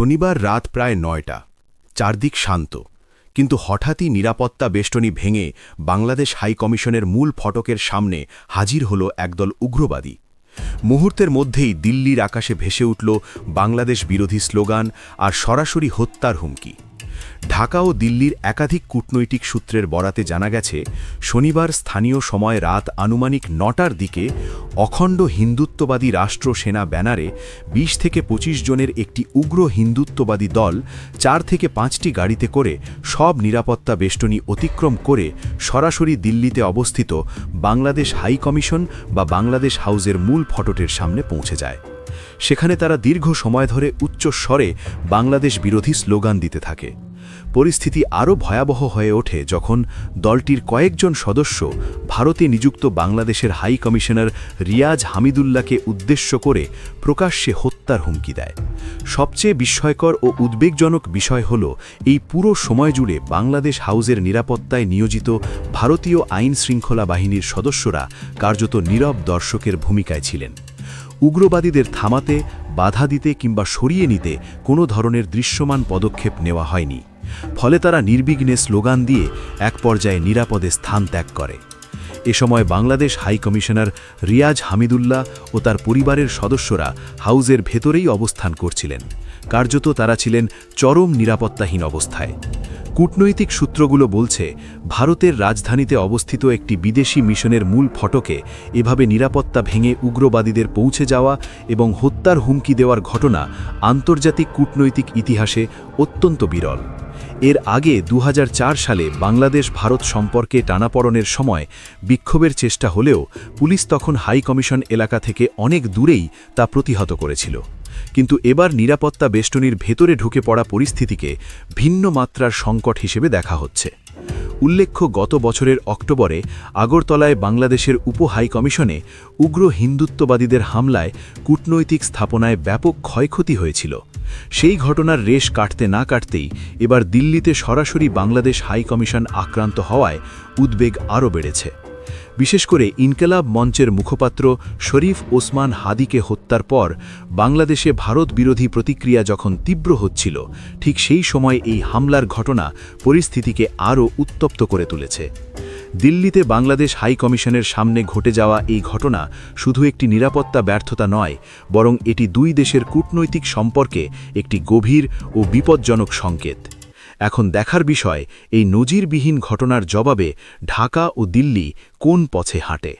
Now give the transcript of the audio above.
শনিবার রাত প্রায় নয়টা। চারদিক শান্ত। কিন্তু হঠাৎই নিরাপত্তা বেষ্টনী ভেঙে বাংলাদেশ হাইকমিশনের মূল ফটকের সামনে হাজির হল একদল উগ্রবাদী। মুহূর্তের মধ্যেই দিল্লির আকাশে ভেসে উঠল বাংলাদেশ বিরোধী স্লোগান আর সরাসরি হত্যার হুমকি। ঢাকা ও দিল্লির একাধিক কূটনৈতিক সূত্রের বরাতে জানা গেছে, শনিবার স্থানীয় সময় রাত আনুমানিক নটার দিকে অখণ্ড হিন্দুত্ববাদী রাষ্ট্র সেনা ব্যানারে ২০ থেকে ২৫ জনের একটি উগ্র হিন্দুত্ববাদী দল চার থেকে পাঁচটি গাড়িতে করে সব নিরাপত্তা বেষ্টনী অতিক্রম করে সরাসরি দিল্লিতে অবস্থিত বাংলাদেশ হাই কমিশন বা বাংলাদেশ হাউজের মূল ফটকের সামনে পৌঁছে যায়। সেখানে তারা দীর্ঘ সময় ধরে উচ্চ স্বরে বাংলাদেশ বিরোধী স্লোগান দিতে থাকে। পরিস্থিতি আরও ভয়াবহ হয়ে ওঠে যখন দলটির কয়েকজন সদস্য ভারতে নিযুক্ত বাংলাদেশের হাই কমিশনার রিয়াজ হামিদুল্লাহকে উদ্দেশ্য করে প্রকাশ্যে হত্যার হুমকি দেয়। সবচেয়ে বিস্ময়কর ও উদ্বেগজনক বিষয় হল এই পুরো সময় জুড়ে বাংলাদেশ হাউজের নিরাপত্তায় নিয়োজিত ভারতীয় আইন শৃঙ্খলা বাহিনীর সদস্যরা কার্যত নীরব দর্শকের ভূমিকায় ছিলেন। উগ্রবাদীদের থামাতে বাধা দিতে কিংবা সরিয়ে নিতে কোনো ধরনের দৃশ্যমান পদক্ষেপ নেওয়া হয়নি। ফলে তারা নির্বিঘ্নে স্লোগান দিয়ে এক পর্যায়ে নিরাপদে স্থান ত্যাগ করে। এ সময় বাংলাদেশ হাই কমিশনার রিয়াজ হামিদুল্লাহ ও তার পরিবারের সদস্যরা হাউজের ভেতরেই অবস্থান করছিলেন। কার্যত তারা ছিলেন চরম নিরাপত্তাহীন অবস্থায়। কূটনৈতিক সূত্রগুলো বলছে, ভারতের রাজধানীতে অবস্থিত একটি বিদেশি মিশনের মূল ফটকে এভাবে নিরাপত্তা ভেঙে উগ্রবাদীদের পৌঁছে যাওয়া এবং হত্যার হুমকি দেওয়ার ঘটনা আন্তর্জাতিক কূটনৈতিক ইতিহাসে অত্যন্ত বিরল। এর আগে দু হাজার চার সালে বাংলাদেশ ভারত সম্পর্কে টানাপড়নের সময় বিক্ষোভের চেষ্টা হলেও পুলিশ তখন হাই কমিশন এলাকা থেকে অনেক দূরেই তা প্রতিহত করেছিল। কিন্তু এবার নিরাপত্তা বেষ্টনীর ভেতরে ঢুকে পড়া পরিস্থিতিকে ভিন্ন মাত্রার সংকট হিসেবে দেখা হচ্ছে। উল্লেখ্য, গত বছরের অক্টোবরে আগরতলায় বাংলাদেশের উপ হাই কমিশনে উগ্র হিন্দুত্ববাদীদের হামলায় কূটনৈতিক স্থাপনায় ব্যাপক ক্ষয়ক্ষতি হয়েছিল। সেই ঘটনার রেশ কাটতে না কাটতেই এবার দিল্লিতে সরাসরি বাংলাদেশ হাই কমিশন আক্রান্ত হওয়ায় উদ্বেগ আরও বেড়েছে। বিশেষ করে ইনকেলাব মঞ্চের মুখপাত্র শরীফ ওসমান হাদিকে হত্যার পর বাংলাদেশে ভারত বিরোধী প্রতিক্রিয়া যখন তীব্র হচ্ছিল, ঠিক সেই সময় এই হামলার ঘটনা পরিস্থিতিকে আরও উত্তপ্ত করে তুলেছে। দিল্লিতে বাংলাদেশ হাই কমিশনের সামনে ঘটে যাওয়া এই ঘটনা শুধু একটি নিরাপত্তা ব্যর্থতা নয়, বরং এটি দুই দেশের কূটনৈতিক সম্পর্কে একটি গভীর ও বিপজ্জনক সংকেত। এখন দেখার বিষয় এই নজিরবিহীন ঘটনার জবাবে ঢাকা ও দিল্লি কোন পথে হাঁটে।